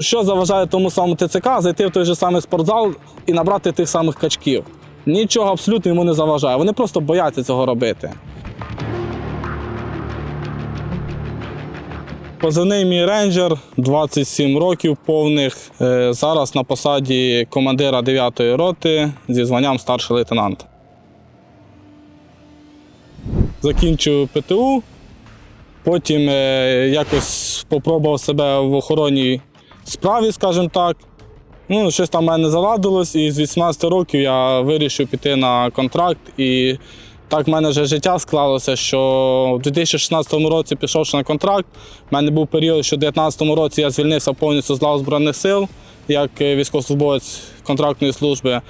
Що заважає тому самому ТЦК зайти в той же самий спортзал і набрати тих самих качків? Нічого абсолютно йому не заважає. Вони просто бояться цього робити. Позивний мій рейнджер, 27 років повних. Е, Зараз на посаді командира 9-ї роти зі званням старший лейтенант. Закінчив ПТУ, потім е, якось спробував себе в охоронній справі, скажімо так. Ну, щось там в мене заладилось, і з 18 років я вирішив піти на контракт. І так в мене вже життя склалося, що в 2016 році пішовши на контракт, в мене був період, що в 2019 році я звільнився повністю з лав Збройних сил як військовослужбовець контрактної служби.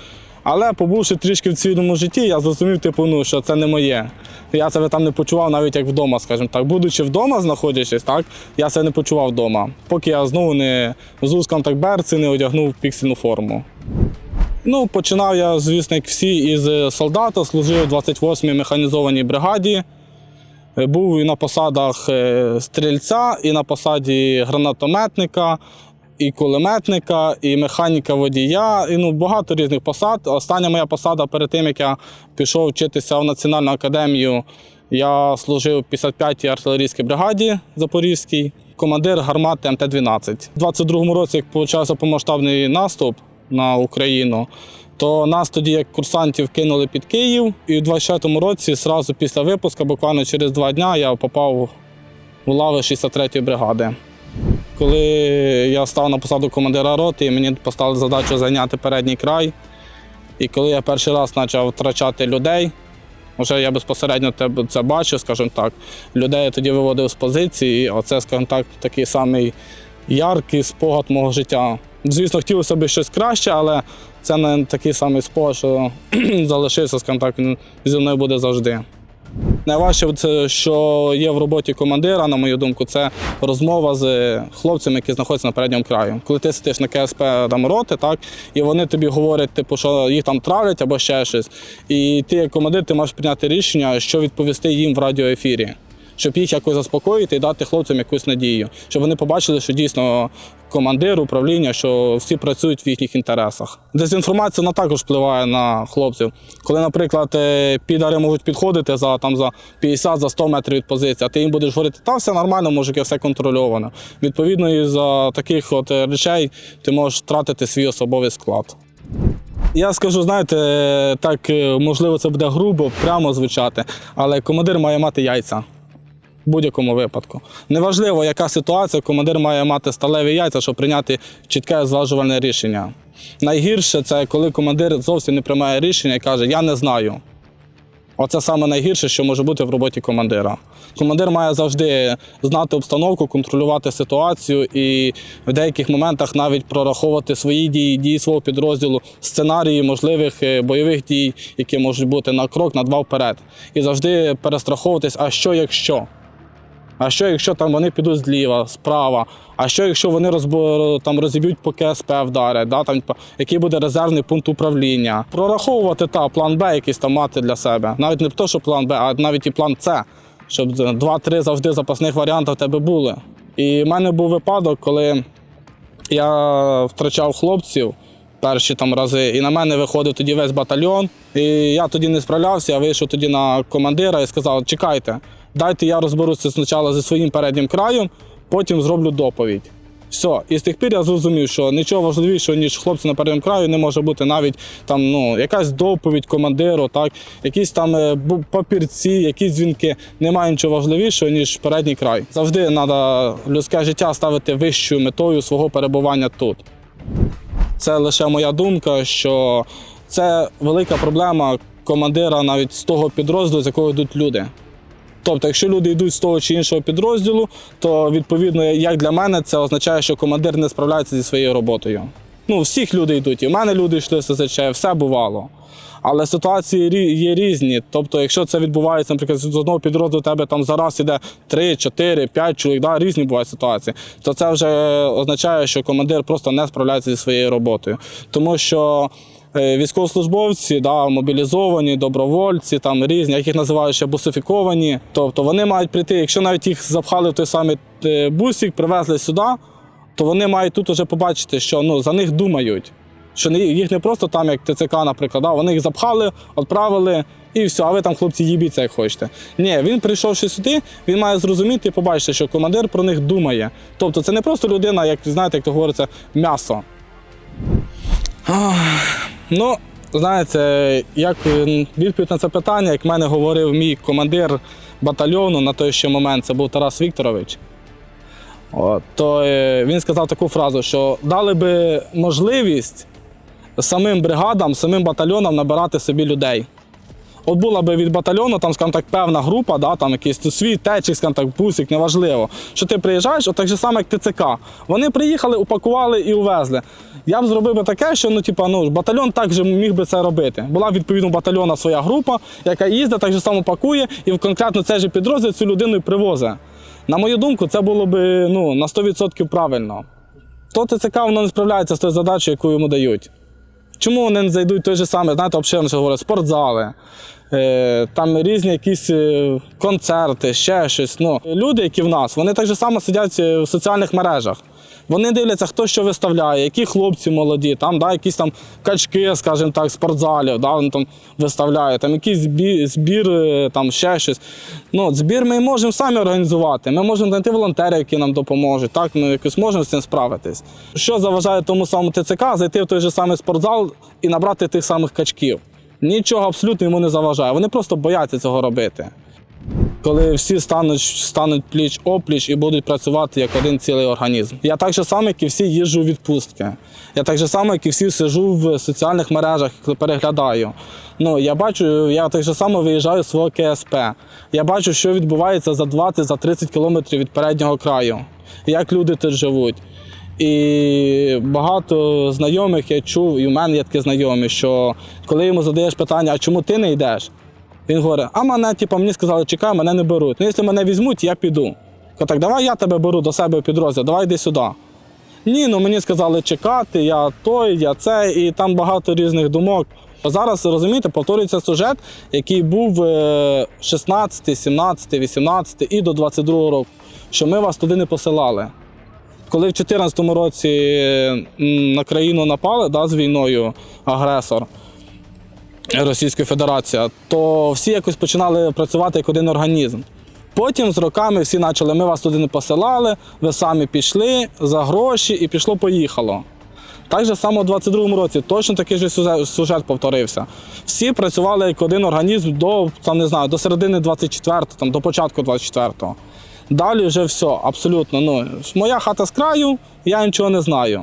Але побувши трішки в цивільному житті, я зрозумів, типу, ну, що це не моє. Я себе там не почував навіть як вдома, скажімо так. Будучи вдома, знаходячись, так, я себе не почував вдома, поки я знову не взув контакт берці, не одягнув піксельну форму. Ну, починав я, звісно, як всі із солдата, служив у 28-й механізованій бригаді. Е, Був і на посадах е, стрільця, і на посаді гранатометника, і кулеметника, і механіка водія, і ну, багато різних посад. Остання моя посада перед тим, як я пішов вчитися в Національну академію, я служив в 55-й артилерійській бригаді Запорізькій, командир гармати МТ-12. У 22-му році, як почався повномасштабний наступ на Україну, то нас тоді, як курсантів, кинули під Київ. І у 24-му році, зразу після випуску, буквально через два дні, я попав у лави 63-ї бригади. Коли я став на посаду командира роти, мені поставили задачу зайняти передній край. І коли я перший раз почав втрачати людей, вже я безпосередньо це бачив, скажімо так, людей я тоді виводив з позиції, і оце, скажімо так, такий самий яркий спогад мого життя. Звісно, хотілося б щось краще, але це не такий самий спогад, що залишився, скажімо так, зі мною буде завжди. Найважче, це, що є в роботі командира, на мою думку, це розмова з хлопцями, які знаходяться на передньому краю. Коли ти сидиш на КСП там роти, так, і вони тобі говорять, типу, що їх там травлять або ще щось. І ти, як командир, ти маєш прийняти рішення, що відповісти їм в радіоефірі. Щоб їх якось заспокоїти і дати хлопцям якусь надію, щоб вони побачили, що дійсно командир, управління, що всі працюють в їхніх інтересах. Дезінформація вона також впливає на хлопців. Коли, наприклад, е, підари можуть підходити за там за 50 за 100 метрів від позиції, а ти їм будеш говорити, та все нормально, мужики, все контрольовано. Відповідно, і за таких от е, речей ти можеш втратити свій особовий склад. Я скажу, знаєте, е, так можливо, це буде грубо, прямо звучати, але командир має мати яйця. В будь-якому випадку. Неважливо, яка ситуація, командир має мати сталеві яйця, щоб прийняти чітке зважувальне рішення. Найгірше це коли командир зовсім не приймає рішення і каже, я не знаю. Оце саме найгірше, що може бути в роботі командира. Командир має завжди знати обстановку, контролювати ситуацію і в деяких моментах навіть прораховувати свої дії, дії свого підрозділу, сценарії можливих е, бойових дій, які можуть бути на крок, на два вперед. І завжди перестраховуватись, а що якщо? А що, якщо там вони підуть зліва, справа? А що, якщо вони розбо, там розіб'ють по КСП вдарять? Да? Там, який буде резервний пункт управління? Прораховувати та план Б якийсь там мати для себе. Навіть не то, що план Б, а навіть і план С, щоб два-три завжди запасних варіанти в тебе були. І в мене був випадок, коли я втрачав хлопців перші там рази, і на мене виходив тоді весь батальйон. І я тоді не справлявся, я вийшов тоді на командира і сказав: чекайте, дайте я розберуся спочатку зі своїм переднім краєм, потім зроблю доповідь. Все, і з тих пір я зрозумів, що нічого важливішого, ніж хлопці на передньому краю, не може бути навіть там ну, якась доповідь командиру, так, якісь там е, папірці, якісь дзвінки. Немає нічого важливішого, ніж передній край. Завжди треба людське життя ставити вищою метою свого перебування тут. Це лише моя думка, що це велика проблема командира навіть з того підрозділу, з якого йдуть люди. Тобто, якщо люди йдуть з того чи іншого підрозділу, то відповідно, як для мене, це означає, що командир не справляється зі своєю роботою. Ну, всіх люди йдуть, і в мене люди йшли СЗЧ, все бувало. Але ситуації є різні. Тобто, якщо це відбувається, наприклад, з одного підрозділу тебе там зараз іде 3, 4, 5 чоловік, да, різні бувають ситуації, то це вже означає, що командир просто не справляється зі своєю роботою. Тому що е, військовослужбовці, да, мобілізовані, добровольці, там різні, як їх називають ще бусифіковані. Тобто вони мають прийти, якщо навіть їх запхали в той самий е, бусик, привезли сюди. то вони мають тут уже побачити, що ну, за них думають. Що їх не просто там, як ТЦК, наприклад, да, вони їх запхали, відправили і все, а ви там, хлопці, їбіться, як хочете. Ні, він прийшовши сюди, він має зрозуміти і побачити, що командир про них думає. Тобто це не просто людина, як знаєте, як то говориться, м'ясо. Ну, знаєте, як е, відповідь на це питання, як мене говорив мій командир батальйону на той ще момент, це був Тарас Вікторович. От, то е, він сказав таку фразу, що дали би можливість самим бригадам, самим батальйонам набирати собі людей. От була би від батальйону, там, скажімо так, певна група, да, там якийсь свій течик, скажімо так, бусик, неважливо. Що ти приїжджаєш, от так же саме, як ТЦК. Вони приїхали, упакували і увезли. Я б зробив би таке, що ну, типа, ну, батальйон також міг би це робити. Була відповідно батальйона своя група, яка їздить, так же само пакує, і конкретно цей же підрозділ цю людину і привозить. На мою думку, це було б ну, на 100% правильно. То ТЦК воно не справляється з тою задачею, яку йому дають. Чому вони не зайдуть той же самий, знаєте, ще говорять, спортзали, е, там різні якісь е, концерти, ще щось. Ну, люди, які в нас, вони так же само сидять е, в соціальних мережах. Вони дивляться, хто що виставляє, які хлопці молоді, там, да, якісь там качки, скажімо так, спортзалів, да, вони там виставляють, там якийсь збір, збір е, там ще щось. Ну, збір ми можемо самі організувати. Ми можемо знайти волонтерів, які нам допоможуть. Так, ми якось можемо з цим справитись. Що заважає тому самому ТЦК зайти в той же самий спортзал і набрати тих самих качків? Нічого абсолютно йому не заважає. Вони просто бояться цього робити. Коли всі стануть, стануть пліч опліч і будуть працювати як один цілий організм. Я так же само, як і всі їжджу у відпустки. Я так же само, як і всі сижу в соціальних мережах, переглядаю. Ну, я бачу, я так же само виїжджаю з свого КСП. Я бачу, що відбувається за 20 за 30 кілометрів від переднього краю, як люди тут живуть. І багато знайомих я чув, і в мене є такі знайомі, що коли йому задаєш питання, а чому ти не йдеш? Він говорить, а мене, типу, мені сказали, чекай, мене не беруть. Ну, якщо мене візьмуть, я піду. Кажу, так, давай я тебе беру до себе підрозділ, давай йди сюди. Ні, ну мені сказали чекати, я той, я це, і там багато різних думок. Зараз розумієте, повторюється сюжет, який був е, 16, 17, 18 і до 22 року, що ми вас туди не посилали. Коли в 2014 році на країну напали да, з війною агресор, Російська Федерація, то всі якось починали працювати як один організм. Потім з роками всі почали, ми вас туди не посилали, ви самі пішли за гроші і пішло-поїхало. Так же само у 22-му році точно такий же сюжет повторився. Всі працювали як один організм до, там, не знаю, до середини 24-го, там, до початку 24-го. Далі вже все, абсолютно. Ну, моя хата з краю, я нічого не знаю.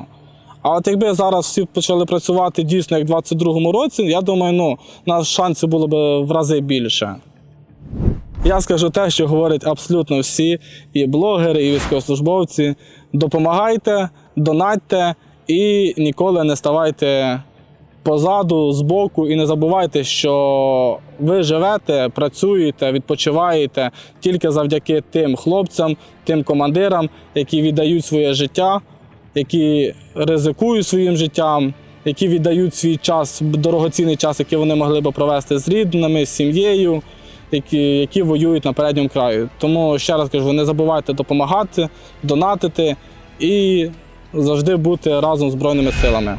А от якби зараз всі почали працювати дійсно як в 22-му році, я думаю, ну, нас шансів було б в рази більше. Я скажу те, що говорять абсолютно всі, і блогери, і військовослужбовці. Допомагайте, донатьте і ніколи не ставайте позаду, збоку, і не забувайте, що ви живете, працюєте, відпочиваєте тільки завдяки тим хлопцям, тим командирам, які віддають своє життя, які ризикують своїм життям, які віддають свій час, дорогоцінний час, який вони могли би провести з рідними, з сім'єю, які, які воюють на передньому краю. Тому ще раз кажу, не забувайте допомагати, донатити і завжди бути разом з Збройними силами.